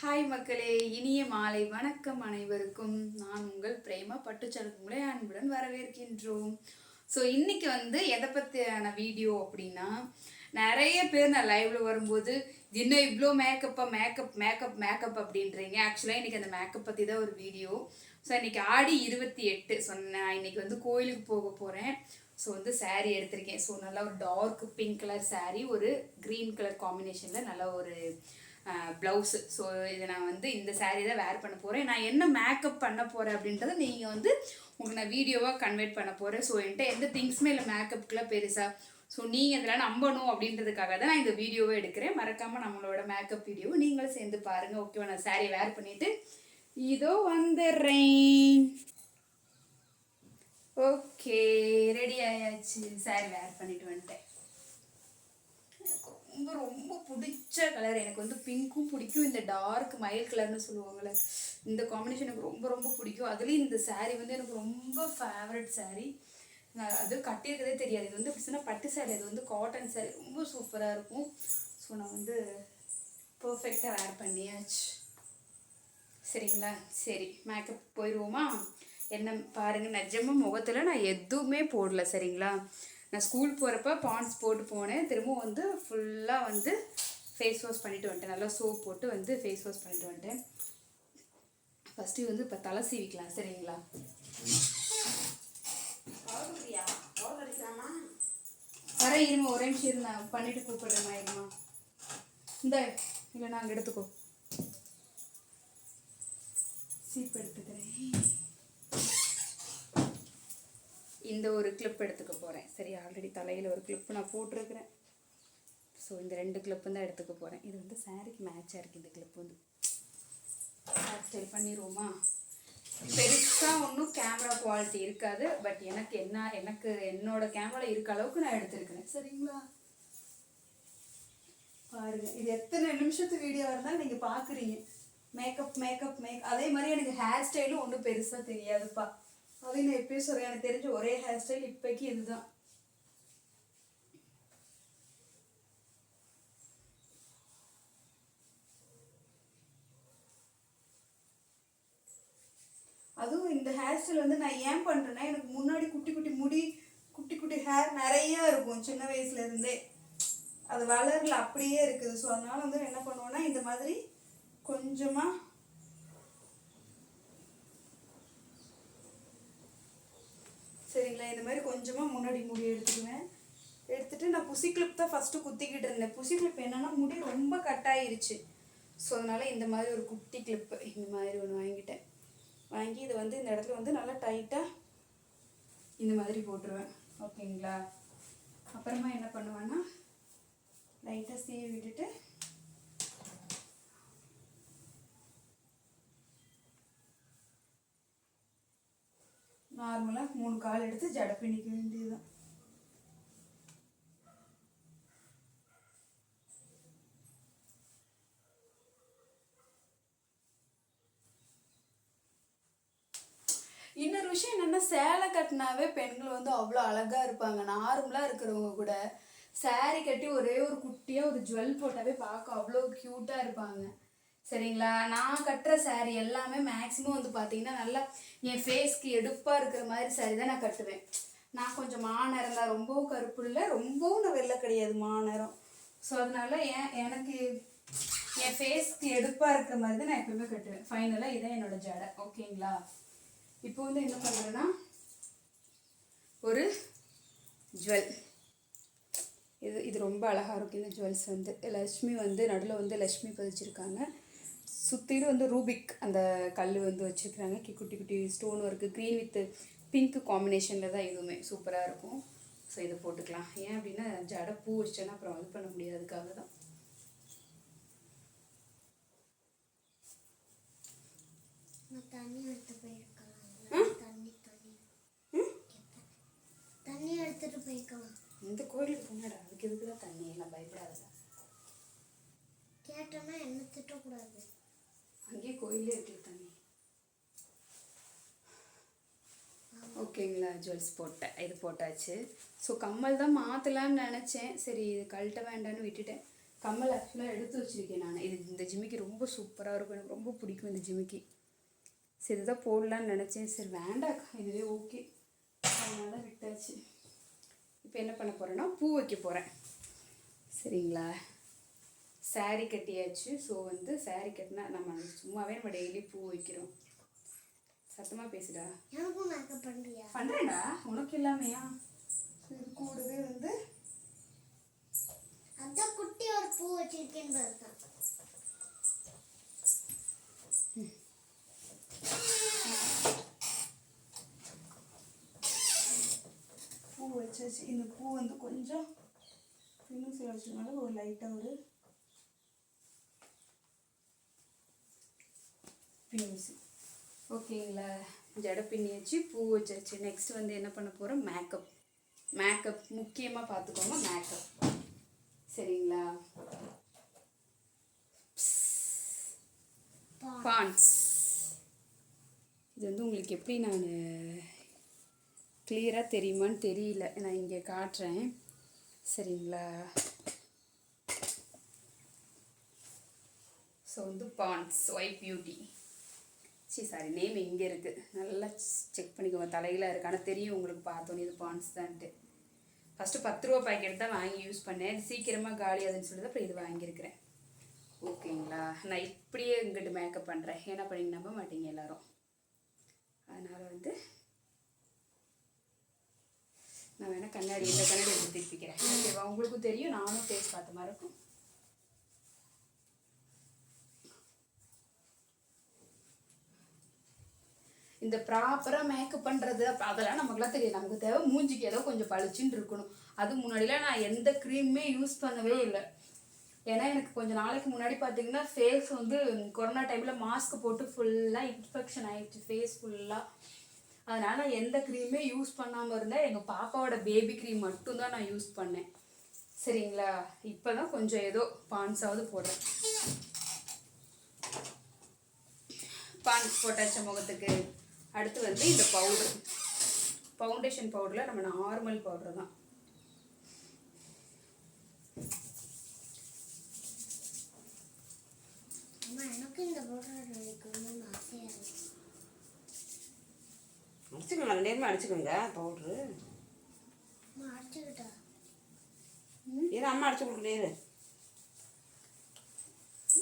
Hi மக்களே இனிய மாலை வணக்கம் அனைவருக்கும். நான் உங்கள் பிரேமா பட்டுச்சலுக்குங்களே அன்புடன் வரவேற்கின்றோம். ஸோ இன்னைக்கு வந்து எதை பற்றியான வீடியோ அப்படின்னா நிறைய பேர் நான் லைவ்ல வரும்போது இன்னும் இவ்வளோ மேக்கப்பா மேக்கப் மேக்கப் மேக்கப் அப்படின்றீங்க? ஆக்சுவலாக இன்னைக்கு அந்த மேக்கப் பற்றி தான் ஒரு வீடியோ ஸோ இன்னைக்கு ஆடி இருபத்தி எட்டு. சொன்னேன் இன்னைக்கு வந்து கோயிலுக்கு போக போகிறேன் ஸோ வந்து சாரீ எடுத்திருக்கேன். ஸோ நல்லா ஒரு டார்க் பிங்க் கலர் சாரீ ஒரு க்ரீன் கலர் காம்பினேஷனில் நல்ல ஒரு ப்ளவுஸு ஸோ இதை நான் வந்து இந்த சாரீ தான் வேர் பண்ண போகிறேன் நான் என்ன மேக்கப் பண்ண போகிறேன் அப்படின்றத நீங்கள் வந்து உங்களுக்கு நான் வீடியோவாக கன்வெர்ட் பண்ண போகிறேன் ஸோ என்கிட்ட எந்த திங்ஸுமே இல்லை மேக்கப்புக்குலாம் பெருசாக ஸோ நீங்கள் இதெல்லாம் நம்பணும் அப்படின்றதுக்காக தான் நான் இந்த வீடியோவை எடுக்கிறேன். மறக்காமல் நம்மளோட மேக்கப் வீடியோ நீங்களும் சேர்ந்து பாருங்கள் ஓகேவா நான் சாரீ வேர் பண்ணிவிட்டு இதோ வந்துடுறேன். ஓகே ரெடி ஆயாச்சு. சாரி வேர் பண்ணிட்டு வந்துட்டேன். எனக்கு ரொம்ப ரொம்ப பிடிச்ச கலர் எனக்கு வந்து பிங்க்கும் பிடிக்கும். இந்த டார்க் மயில் கலர்னு சொல்லுவாங்கள்ல இந்த காம்பினேஷன் எனக்கு ரொம்ப ரொம்ப பிடிக்கும். அதுலேயும் இந்த சாரீ வந்து எனக்கு ரொம்ப ஃபேவரட் சாரீ நான் அது கட்டியிருக்கதே தெரியாது. இது வந்து எப்படி பட்டு saree இது வந்து காட்டன் சாரீ ரொம்ப சூப்பராக இருக்கும். ஸோ நான் வந்து பர்ஃபெக்டாக வேர் பண்ணியாச்சு. சரிங்களா? சரி மேக்கப் போயிடுவோமா என்ன பாருங்கள் நிஜமாக முகத்தில் நான் எதுவுமே போடல சரிங்களா? நான் ஸ்கூல் போகிறப்ப பாண்ட்ஸ் போட்டு போனேன். திரும்பவும் வந்து ஃபுல்லாக வந்து ஃபேஸ் வாஷ் பண்ணிட்டு வந்துட்டேன். நல்லா சோப் போட்டு வந்து ஃபேஸ் வாஷ் பண்ணிட்டு வந்துட்டேன். ஃபஸ்ட்டு வந்து இப்போ தலை சீவிக்கலாம் சரிங்களா? வர இருமா ஒரே நிமிஷம் இரு, நான் பண்ணிட்டு கூப்பிடுறேம்மா இருமா. இந்த இல்லை நான் அங்கே எடுத்துக்கோ. சீப் எடுத்துக்கிறேன். இந்த ஒரு கிளிப் எடுத்துக்க போகிறேன் சரி ஆல்ரெடி தலையில் ஒரு கிளிப் நான் போட்டிருக்கிறேன். ஸோ இந்த ரெண்டு கிளிப்பு தான் எடுத்துக்க போகிறேன் இது வந்து சாரிக்கு மேட்சாக இருக்குது இந்த கிளிப் வந்து. ஹேர் ஸ்டைல் பண்ணிடுவோமா பெருசாக ஒன்றும் கேமரா குவாலிட்டி இருக்காது. பட் எனக்கு என்ன எனக்கு என்னோட கேமரா இருக்க அளவுக்கு நான் எடுத்திருக்கிறேன். சரிங்களா? பாருங்க. இது எத்தனை நிமிஷத்து வீடியோ இருந்தாலும் நீங்கள் பார்க்குறீங்க மேக்கப் மேக்கப் மேக் அதே மாதிரி எனக்கு ஹேர் ஸ்டைலும் ஒன்றும் பெருசாக தெரியாதுப்பா. அப்படின்னு எப்பயும் சொல்கிறேன் எனக்கு தெரிஞ்ச ஒரே ஹேர் ஸ்டைல் இப்போக்கி இதுதான். அதுவும் இந்த ஹேர் ஸ்டைல் வந்து நான் ஏன் பண்ணுறேன்னா எனக்கு முன்னாடி குட்டி குட்டி முடி குட்டி குட்டி ஹேர் நிறைய இருக்கும் சின்ன வயசுல இருந்தே. அது வளரல அப்படியே இருக்குது. ஸோ அதனால வந்து என்ன பண்ணுவோன்னா இந்த மாதிரி கொஞ்சமாக சரிங்களா? இந்த மாதிரி கொஞ்சமாக முன்னாடி முடி எடுத்துக்குவேன். எடுத்துகிட்டு நான் புசி கிளிப் தான் ஃபஸ்ட்டு குத்திக்கிட்டு இருந்தேன். புசி கிளிப் என்னன்னா முடி ரொம்ப கட் ஆயிருச்சு. ஸோ அதனால் இந்த மாதிரி ஒரு குட்டி கிளிப்பு இந்த மாதிரி ஒன்று வாங்கிட்டேன். வாங்கி இதை வந்து இந்த இடத்துல வந்து நல்லா டைட்டாக இந்த மாதிரி போட்டுருவேன். ஓகேங்களா? அப்புறமா என்ன பண்ணுவேன்னா லைட்டாக சீவி விட்டுட்டு நார்மலாக மூணு கால் எடுத்து ஜடை பின்னிக்க வேண்டியதுதான். இன்னொரு விஷயம் என்னென்னா சேலை கட்டினாவே பெண்கள் வந்து அவ்வளோ அழகாக இருப்பாங்க. நார்மலாக இருக்கிறவங்க கூட சேரீ கட்டி ஒரே ஒரு குட்டியாக ஒரு ஜுவல் போட்டாவே பார்க்க அவ்வளோ க்யூட்டாக இருப்பாங்க. சரிங்களா? நான் கட்டுற சேரீ எல்லாமே மேக்ஸிமம் வந்து பார்த்தீங்கன்னா நல்லா என் ஃபேஸ்க்கு எடுப்பாக இருக்கிற மாதிரி சாரி தான் நான் கட்டுவேன். நான் கொஞ்சம் மாநிறம் தான். ரொம்பவும் கருப்பு இல்லை ரொம்பவும் நான் வெள்ளை கிடையாது மாநிறம். ஸோ அதனால ஏன் எனக்கு என் ஃபேஸ்க்கு எடுப்பாக இருக்கிற மாதிரி தான் நான் எப்பவுமே கட்டுவேன். ஃபைனலாக இதான் என்னோட ஜடை. ஓகேங்களா இப்போ வந்து என்ன பண்ணுறேன்னா ஒரு ஜுவல். இது இது ரொம்ப அழகாக இருக்கும். இந்த ஜுவல்ஸ் வந்து லக்ஷ்மி வந்து நடுவில் வந்து லக்ஷ்மி பதிச்சிருக்காங்க. சுற்றிலும் வந்து ரூபிக் அந்த கல் வந்து வச்சுருக்குறாங்க. கி குட்டி குட்டி stone work green with pink காம்பினேஷனில் தான் இதுவுமே சூப்பராக இருக்கும். ஸோ இதை போட்டுக்கலாம். ஏன் அப்படின்னா ஜடை பூ வச்சேன்னா அப்புறம் இது பண்ண முடியாதுக்காக தான் நான் தண்ணி எடுத்து போயிருக்கலாம் ஆ? தண்ணி தண்ணி தண்ணி எடுத்துட்டு போயிருக்கலாம் இந்த கோயிலுக்கு போனடா அதுக்கு எதுக்கு தான் தண்ணி? நான் பயப்படாதடா. கேட்டோன்னா என்ன திட்டக்கூடாது? அங்கேயே கோயிலே இருக்குது தண்ணி. ஓகேங்களா ஜுவல்ஸ் போட்டேன். இது போட்டாச்சு. ஸோ கம்மல் தான் மாற்றலான்னு நினச்சேன். சரி இது கழட்ட வேண்டாம்னு விட்டுட்டேன். கம்மல் ஆக்சுவலாக எடுத்து வச்சிருக்கேன் நான். இது இந்த ஜிமிக்கி ரொம்ப சூப்பராக இருக்கும். எனக்கு ரொம்ப பிடிக்கும் இந்த ஜிமிக்கி. சரி இதுதான் போடலான்னு நினச்சேன். சரி வேண்டாக்கா. இதுவே ஓகே அதனால விட்டாச்சு. இப்போ என்ன பண்ண போகிறேன்னா பூ வைக்க போகிறேன் சரிங்களா? saree கட்டியாச்சு. ஸோ வந்து saree கட்டினா நம்ம சும்மாவே நம்ம டெய்லி பூ வைக்கிறோம். சத்தமாக பேசுடா. பண்ணுறேன்டா உனக்கு இல்லாமையா? இது கூடவே வந்து அதான் குட்டி ஒரு பூ வச்சிருக்கேன்னு பார்த்தேன் பூ வச்சாச்சு. இந்த பூ வந்து கொஞ்சம் பின்னூசில் வச்சதுனால ஒரு லைட்டாக ஒரு பின்னூசி ஓகேங்களா? ஜடை பின்னியாச்சு பூ வச்சாச்சு. நெக்ஸ்ட் வந்து என்ன பண்ண போகிறோம் மேக்கப் மேக்கப் முக்கியமாக பார்த்துக்கோங்க மேக்கப் சரிங்களா? பான்ஸ் இது வந்து உங்களுக்கு எப்படி நான் கிளியராக தெரியுமான்னு தெரியல. நான் இங்கே காட்டுறேன். சரிங்களா? ஸோ வந்து பான்ஸ் ஒயிட் பியூட்டி சி சாரி நேம் இங்கே இருக்குது நல்லா செக் பண்ணிக்கோங்க. தலையில் இருக்கு. ஆனால் தெரியும் உங்களுக்கு பார்த்தோன்னே இது பான்ஸ் தான்ட்டு. ஃபஸ்ட்டு பத்து ரூபா பாக்கெட் தான் வாங்கி யூஸ் பண்ணேன். சீக்கிரமாக காலி ஆகுதுன்னு சொல்லிட்டு அப்புறம் இது வாங்கியிருக்கிறேன். ஓகேங்களா? நான் இப்படியே இங்கிட்டு மேக்கப் பண்ணுறேன் ஏன்னா பண்ணி நம்ப மாட்டீங்க எல்லாரும். அதனால் வந்து நான் வேணால் கண்ணாடி இந்த கண்ணாடி எடுத்து திருப்பிக்கிறேன். ஓகேவா? உங்களுக்கும் தெரியும் நானும் ஃபேஸ் பார்த்த மாதிரி இருக்கும். இந்த ப்ராப்பராக மேக்கப் பண்ணுறது அதெல்லாம் நமக்குலாம் தெரியும் நமக்கு தேவை மூஞ்சிக்கு ஏதோ கொஞ்சம் பளிச்சுன்னு இருக்கணும். அது முன்னாடிலாம் நான் எந்த க்ரீமுமே யூஸ் பண்ணவே இல்லை. ஏன்னா எனக்கு கொஞ்சம் நாளைக்கு முன்னாடி பார்த்தீங்கன்னா ஃபேஸ் வந்து கொரோனா டைமில் மாஸ்க் போட்டு ஃபுல்லாக இன்ஃபெக்ஷன் ஆகிடுச்சு ஃபேஸ் ஃபுல்லாக அதனால் எந்த க்ரீமே யூஸ் பண்ணாமல் இருந்தேன் எங்கள் பாப்பாவோட பேபி க்ரீம் மட்டும்தான் நான் யூஸ் பண்ணேன். சரிங்களா? இப்போ தான் கொஞ்சம் ஏதோ பான்ஸாவது போடுறேன். பான்ஸ் போட்டாச்ச முகத்துக்கு? அடுத்து வந்து இந்த பவுடர் ஃபவுண்டேஷன் பவுடரில் நம்ம நார்மல் பவுடர் தான். எனக்கு இந்த பவுடர் ஆசையாக இருக்கு. அடிச்சுக்கோங்க ரெண்டு நேரமே அடிச்சுக்கோங்க பவுட்ரு இரு அம்மா அடிச்சு கொடுக்குறேன்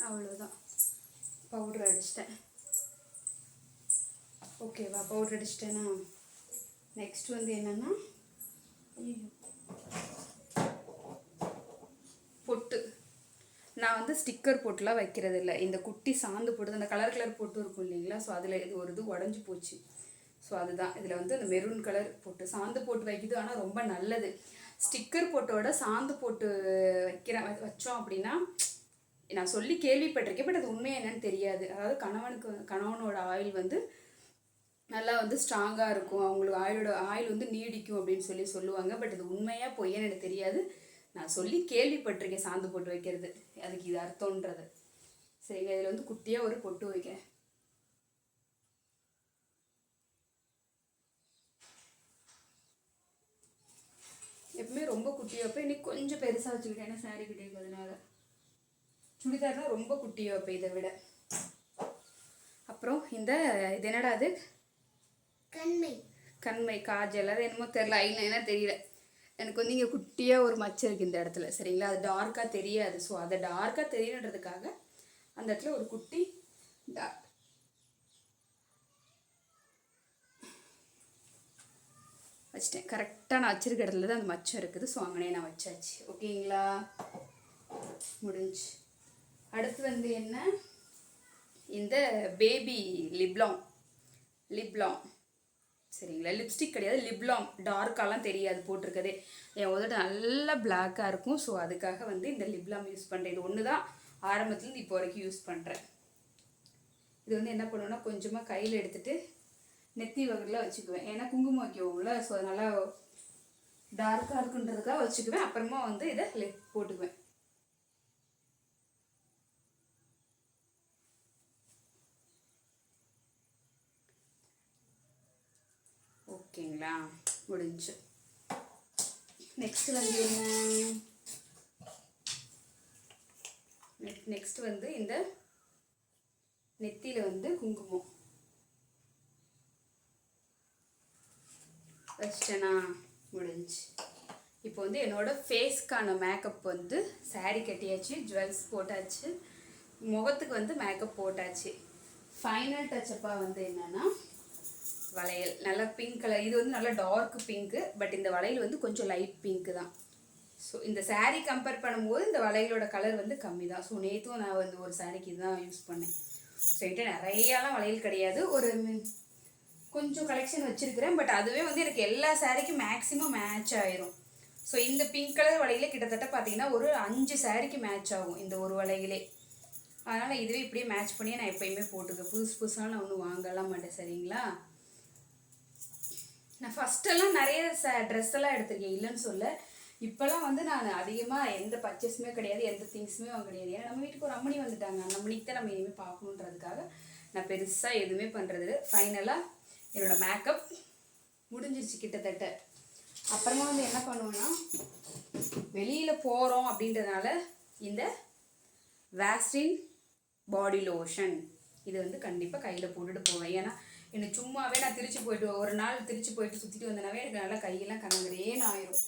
அவ்வளோதான் பவுடர் அடிச்சிட்டேன். ஓகேவா பவுடர் அடிச்சிட்டேனா? நெக்ஸ்ட் வந்து என்னன்னா. பொட்டு. நான் வந்து ஸ்டிக்கர் பொட்டுலாம் வைக்கிறது இல்லை இந்த குட்டி சாந்து போட்டு அந்த கலர் கலர் பொட்டு இருக்கும் இல்லைங்களா? ஸோ அதில் இது ஒரு இது உடஞ்சி போச்சு. ஸோ அதுதான். இதில் வந்து அந்த மெரூன் கலர் போட்டு சாந்து போட்டு வைக்குது. ஆனால் ரொம்ப நல்லது. ஸ்டிக்கர் போட்டோட சாந்து போட்டு வைக்கிற வச்சோம் அப்படின்னா நான் சொல்லி கேள்விப்பட்டிருக்கேன். பட் அது உண்மை என்னன்னு தெரியாது. அதாவது கணவனுக்கு கணவனோட ஆயில் வந்து நல்லா வந்து ஸ்ட்ராங்காக இருக்கும். அவங்களுக்கு ஆயிலோட ஆயில் வந்து நீடிக்கும் அப்படின்னு சொல்லி சொல்லுவாங்க. பட் அது உண்மையாக பொய்யன்னு எனக்கு தெரியாது. நான் சொல்லி கேள்விப்பட்டிருக்கேன் சாந்து போட்டு வைக்கிறது. அதுக்கு இது அர்த்தம்ன்றது. சரிங்க இதில் வந்து குட்டியாக ஒரு பொட்டு வைக்கிறேன். எப்பவுமே ரொம்ப குட்டியாக வைப்பேன். இன்னைக்கு கொஞ்சம் பெருசாக வச்சுக்கிட்டேன். ஏன்னா சாரி கிட்டேங்கிறதுனால சுடிதார்லாம் ரொம்ப குட்டியாக வைப்பேன் இதை விட. அப்புறம் இந்த இது என்னடா அது? கண்மை. கண்மை காஜல். அது என்னமோ தெரில ஐலைனா தெரியல. எனக்கு வந்து இங்கே குட்டியாக ஒரு மச்சம் இருக்குது இந்த இடத்துல. சரிங்களா? அது டார்க்காக தெரியாது. ஸோ அதை டார்க்காக தெரியணுன்றதுக்காக அந்த இடத்துல ஒரு குட்டி வச்சிட்டேன். கரெக்டாக நான் வச்சிருக்க இடத்துல தான் அந்த மச்சம் இருக்குது. ஸோ அங்கனே நான் வச்சாச்சு. ஓகேங்களா முடிஞ்சு. அடுத்து வந்து என்ன? இந்த பேபி லிப்லாம் லிப்லாம் சரிங்களா? லிப்ஸ்டிக் கிடையாது. லிப்லாம் டார்க்காலாம் தெரியாது போட்டிருக்கதே. என் உதட்டு நல்லா பிளாக்காக இருக்கும். ஸோ அதுக்காக வந்து இந்த லிப்லாம் யூஸ் பண்ணுறேன் இது ஒன்று தான் ஆரம்பத்துலேருந்து இப்போ வரைக்கும் யூஸ் பண்ணுறேன் இது வந்து என்ன பண்ணுவேன்னா கொஞ்சமாக கையில் எடுத்துகிட்டு நெத்தி வகையில் வச்சுக்குவேன். ஏன்னா குங்குமம் வைக்கவும்ல ஸோ நல்லா டார்க்காக இருக்குன்றதுக்காக வச்சுக்குவேன். அப்புறமா வந்து இதை லிப் போட்டுக்குவேன். ஓகேங்களா? முடிஞ்சு. நெக்ஸ்ட் வந்து என்ன? நெக்ஸ்ட் வந்து இந்த நெத்தியில் வந்து குங்குமம். வச்சிட்டேனா முடிஞ்சு. இப்போ வந்து என்னோட ஃபேஸ்க்கான மேக்கப் வந்து saree கட்டியாச்சு ஜுவல்ஸ் போட்டாச்சு முகத்துக்கு வந்து மேக்கப் போட்டாச்சு. ஃபைனல் டச்சப்பாக வந்து என்னென்னா வளையல். நல்லா பிங்க் கலர் இது வந்து நல்லா டார்க் பிங்க்கு பட் இந்த வளையல் வந்து கொஞ்சம் லைட் பிங்க்கு தான். ஸோ இந்த saree கம்பேர் பண்ணும்போது இந்த வளையலோட கலர் வந்து கம்மி தான் ஸோ நேற்றும் நான் வந்து ஒரு சாரிக்கு இதுதான் யூஸ் பண்ணேன். ஸோ என்கிட்ட நிறையாலாம் வளையல் கிடையாது. ஒரு கொஞ்சம் கலெக்ஷன் வச்சிருக்கிறேன் பட் அதுவே வந்து எனக்கு எல்லா சாரீக்கும் மேக்ஸிமம் மேட்ச் ஆயிரும். ஸோ இந்த பிங்க் கலர் வலையில் கிட்டத்தட்ட பார்த்தீங்கன்னா ஒரு அஞ்சு சாரீக்கு மேட்ச் ஆகும் இந்த ஒரு வலையிலே. அதனால் இதுவே இப்படியே மேட்ச் பண்ணி நான் எப்பயுமே போட்டுக்கேன் புதுசு புதுசாக நான் ஒன்றும் வாங்கலாம் மாட்டேன் சரிங்களா? நான் ஃபஸ்ட்டெல்லாம் நிறைய ச ட்ரெஸ் எல்லாம் எடுத்திருக்கேன் இல்லைன்னு சொல்ல இப்போல்லாம் வந்து நான் அதிகமாக எந்த பர்ச்சேஸுமே கிடையாது எந்த திங்ஸுமே வாங்க கிடையாது. ஏன்னா நம்ம வீட்டுக்கு ஒரு அம்மணி வந்துட்டாங்க. அந்த அம்மனிக்கு தான் நம்ம இனிமேல் பார்க்கணுன்றதுக்காக நான் பெருசாக எதுவுமே பண்ணுறது ஃபைனலாக என்னோடய மேக்கப் முடிஞ்சிருச்சு கிட்டத்தட்ட. அப்புறமா வந்து என்ன பண்ணுவேன்னா வெளியில் போகிறோம் அப்படின்றதுனால இந்த வேஸ்டின் பாடி லோஷன் இது வந்து கண்டிப்பாக கையில் போட்டுட்டு போவேன். ஏன்னா எனக்கு சும்மாவே நான் திருச்சி போயிட்டு ஒரு நாள் திருச்சி போயிட்டு சுற்றிட்டு வந்தனாவே எனக்கு நல்லா கையெல்லாம் கனங்குறேன்னு ஆயிரும்.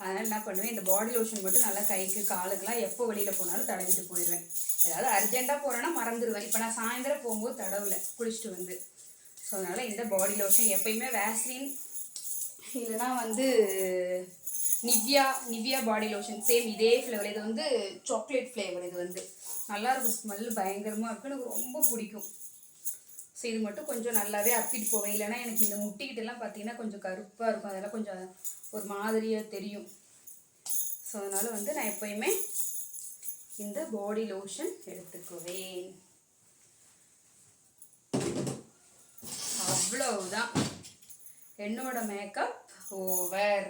அதனால் என்ன பண்ணுவேன் இந்த பாடி லோஷன் மட்டும் நல்லா கைக்கு காலுக்கெல்லாம் எப்போ வெளியில் போனாலும் தடவிட்டு போயிடுவேன். ஏதாவது அர்ஜென்ட்டாக போகிறேன்னா மறந்துடுவேன் இப்போ நான் சாயந்தரம் போகும்போது தடவல குளிச்சுட்டு வந்து. ஸோ அதனால் இந்த பாடி லோஷன் எப்பயுமே வேஸ்லின் இல்லைனா வந்து Nivea Nivea body lotion same இதே ஃப்ளேவர் இது வந்து சாக்லேட் ஃப்ளேவர் இது வந்து நல்லாயிருக்கும். ஸ்மெல் பயங்கரமாக இருக்கும். எனக்கு ரொம்ப பிடிக்கும். ஸோ இது மட்டும் கொஞ்சம் நல்லாவே அப்பிட்டு போவேன். இல்லைன்னா எனக்கு இந்த முட்டிக்கிட்டெல்லாம் பார்த்தீங்கன்னா கொஞ்சம் கருப்பாக இருக்கும். அதெல்லாம் கொஞ்சம் ஒரு மாதிரியாக தெரியும். ஸோ அதனால் வந்து நான் எப்போயுமே இந்த பாடி லோஷன் எடுத்துக்குவேன். அவ்வளவுதான் என்னோட மேக்கப் ஓவர்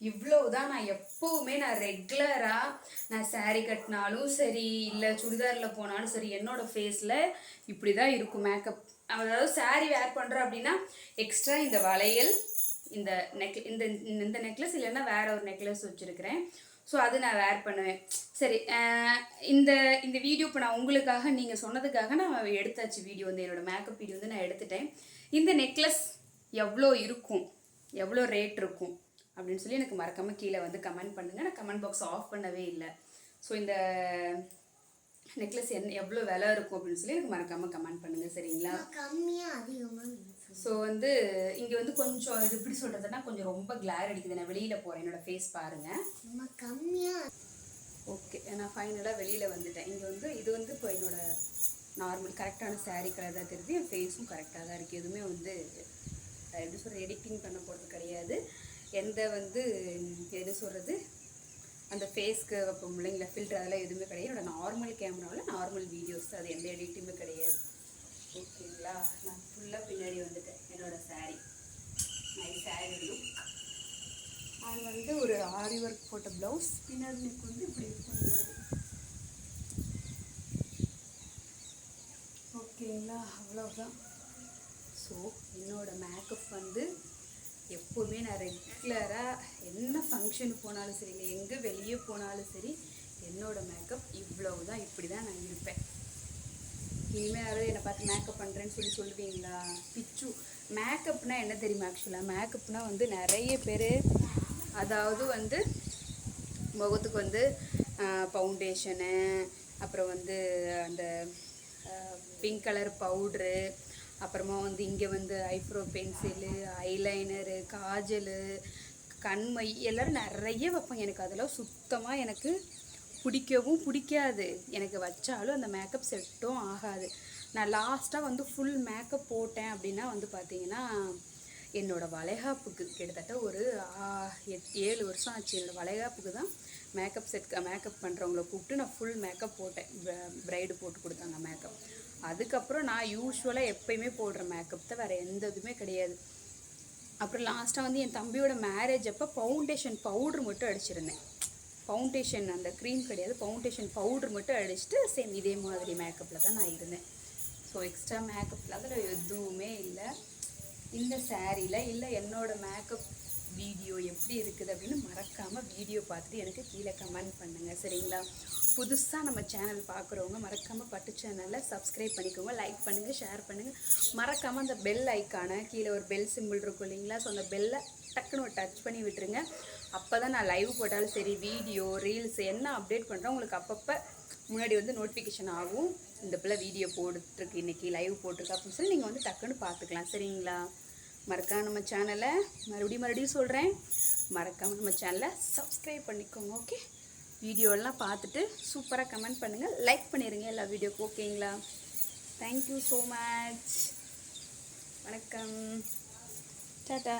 இவ்வளவுதான். நான் எப்போவுமே நான் ரெகுலராக நான் சேரீ கட்டினாலும் சரி இல்லை சுடிதாரில் போனாலும் சரி என்னோட ஃபேஸில் இப்படி தான் இருக்கும் மேக்கப் அதாவது saree வேர் பண்ணுறோம் அப்படின்னா எக்ஸ்ட்ரா இந்த வளையல் இந்த நெக் இந்த இந்த நெக்லஸ் இல்லைன்னா வேற ஒரு நெக்லஸ் வச்சுருக்கிறேன். ஸோ அது நான் வேர் பண்ணுவேன். சரி இந்த இந்த வீடியோ இப்போ நான் உங்களுக்காக நீங்கள் சொன்னதுக்காக நான் எடுத்தாச்சு வீடியோ வந்து. என்னோடய மேக்கப் வீடியோ வந்து நான் எடுத்துட்டேன். இந்த நெக்லஸ் எவ்வளோ இருக்கும்? எவ்வளோ ரேட் இருக்கும்? அப்படின்னு சொல்லி எனக்கு மறக்காமல் கீழே வந்து கமெண்ட் பண்ணுங்கள் நான் கமெண்ட் பாக்ஸ் ஆஃப் பண்ணவே இல்லை. ஸோ இந்த நெக்லஸ் என்ன எவ்வளோ விலை இருக்கும் அப்படின்னு சொல்லி எனக்கு மறக்காமல் கமெண்ட் பண்ணுங்கள் சரிங்களா? கம்மியாக அதிகமாக ஸோ வந்து இங்கே வந்து கொஞ்சம் இது எப்படி சொல்கிறதுனா கொஞ்சம் ரொம்ப கிளார் அடிக்குது. நான் வெளியில் போகிறேன் என்னோட ஃபேஸ் பாருங்கள் கம்மியாக ஓகே நான் ஃபைனலாக வெளியில் வந்துட்டேன். இங்கே வந்து இது வந்து இப்போ என்னோட நார்மல் கரெக்டான saree கலர் தான் தெரியுது. என் ஃபேஸும் கரெக்டாக தான் இருக்குது எதுவுமே வந்து எப்படி சொல்கிறது எடிட்டிங் பண்ண போகிறது கிடையாது. எந்த வந்து எது சொல்கிறது அந்த ஃபேஸ்க்கு இப்போ முள்ளைங்கள ஃபில்டர் அதெல்லாம் எதுவுமே கிடையாது. என்னோட நார்மல் கேமராவில் நார்மல் வீடியோஸ் அது எந்த எடிட்டிங்குமே கிடையாது. ஓகேங்களா? நான் ஃபுல்லாக பின்னாடி வந்துட்டேன் என்னோடய சாரீ மை saree லுக் அது வந்து ஒரு ஆரி ஒர்க் போட்ட ப்ளவுஸ் பின்னாடி எனக்கு வந்து இப்படி இருக்கும். ஓகேங்களா? அவ்வளோதான் ஸோ என்னோடய மேக்கப் வந்து எப்போவுமே நான் ரெகுலராக என்ன ஃபங்க்ஷனுக்கு போனாலும் சரி இல்லை எங்கே வெளியே போனாலும் சரி என்னோடய மேக்கப் இவ்வளவு தான் இப்படி தான் நான் இருப்பேன். இனிமேல் யாராவது என்னை பார்த்து மேக்கப் பண்ணுறேன்னு சொல்லி சொல்லுவீங்களா? பிச்சு. மேக்கப்னா என்ன தெரியுமா ஆக்சுவலாக மேக்கப்னா வந்து நிறைய பேர் அதாவது வந்து முகத்துக்கு வந்து ஃபவுண்டேஷனு அப்புறம் வந்து அந்த பிங்க் கலர் பவுட்ரு அப்புறமா வந்து இங்கே வந்து ஐப்ரோ பென்சிலு ஐலைனரு காஜலு கண்மை எல்லோரும் நிறைய வைப்பாங்க எனக்கு. அதெல்லாம் சுத்தமாக எனக்கு பிடிக்கவும் பிடிக்காது. எனக்கு வச்சாலும் அந்த மேக்கப் செட்டும் ஆகாது. நான் லாஸ்ட்டாக வந்து ஃபுல் மேக்கப் போட்டேன் அப்படின்னா வந்து பார்த்தீங்கன்னா என்னோட வளைகாப்புக்கு கிட்டத்தட்ட ஒரு எட் ஏழு வருஷம் ஆச்சு. என்னோடய வளைகாப்புக்கு தான் மேக்கப் செட் மேக்கப் பண்ணுறவங்கள கூப்பிட்டு நான் ஃபுல் மேக்கப் போட்டேன். ப்ரைடு போட்டு கொடுத்தாங்க மேக்கப் அதுக்கப்புறம் நான் யூஸ்வலாக எப்பயுமே போடுற மேக்கப் தான் வேறு எந்த இதுவுமே கிடையாது. அப்புறம் லாஸ்ட்டாக வந்து என் தம்பியோட மேரேஜ் அப்போ ஃபவுண்டேஷன் பவுட்ரு மட்டும் அடிச்சிருந்தேன். ஃபவுண்டேஷன் அந்த க்ரீம் கிடையாது ஃபவுண்டேஷன் பவுட்ரு மட்டும் அடிச்சுட்டு சேம் இதே மாதிரி மேக்கப்பில் தான் நான் இருந்தேன். ஸோ எக்ஸ்ட்ரா மேக்கப்பில் அதில் எதுவுமே இல்லை. இந்த சேரீயில் இல்லை என்னோடய மேக்கப் வீடியோ எப்படி இருக்குது அப்படின்னு மறக்காமல் வீடியோ பார்த்துட்டு எனக்கு கீழே கமெண்ட் பண்ணுங்கள் சரிங்களா? புதுசாக நம்ம சேனல் பார்க்குறவங்க மறக்காமல் பட்டு சேனலில் சப்ஸ்கிரைப் பண்ணிக்கோங்க லைக் பண்ணுங்கள் ஷேர் பண்ணுங்கள் மறக்காமல் அந்த பெல் ஐக்கானை கீழே ஒரு பெல் சிம்பிள் இருக்கும் இல்லைங்களா? ஸோ அந்த பெல்லை டக்குன்னு ஒரு டச் பண்ணி விட்டுருங்க. அப்போ தான் நான் லைவ் போட்டாலும் சரி வீடியோ ரீல்ஸ் என்ன அப்டேட் பண்ணுறோம் உங்களுக்கு அப்பப்போ முன்னாடி வந்து நோட்டிஃபிகேஷன் ஆகும். இந்த பிள்ளை வீடியோ போட்டுருக்கு இன்றைக்கி லைவ் போட்டிருக்கு அப்படின்னு சொல்லி நீங்கள் வந்து டக்குன்னு பார்த்துக்கலாம். சரிங்களா? மறக்காம நம்ம சேனலை மறுபடியும் மறுபடியும் சொல்கிறேன் மறக்காம நம்ம சேனலை சப்ஸ்கிரைப் பண்ணிக்கோங்க ஓகே வீடியோலாம் பார்த்துட்டு சூப்பராக கமெண்ட் பண்ணுங்கள் லைக் பண்ணிடுங்க எல்லா வீடியோக்கும் ஓகேங்களா தேங்க்யூ ஸோ மச் வணக்கம். டாட்டா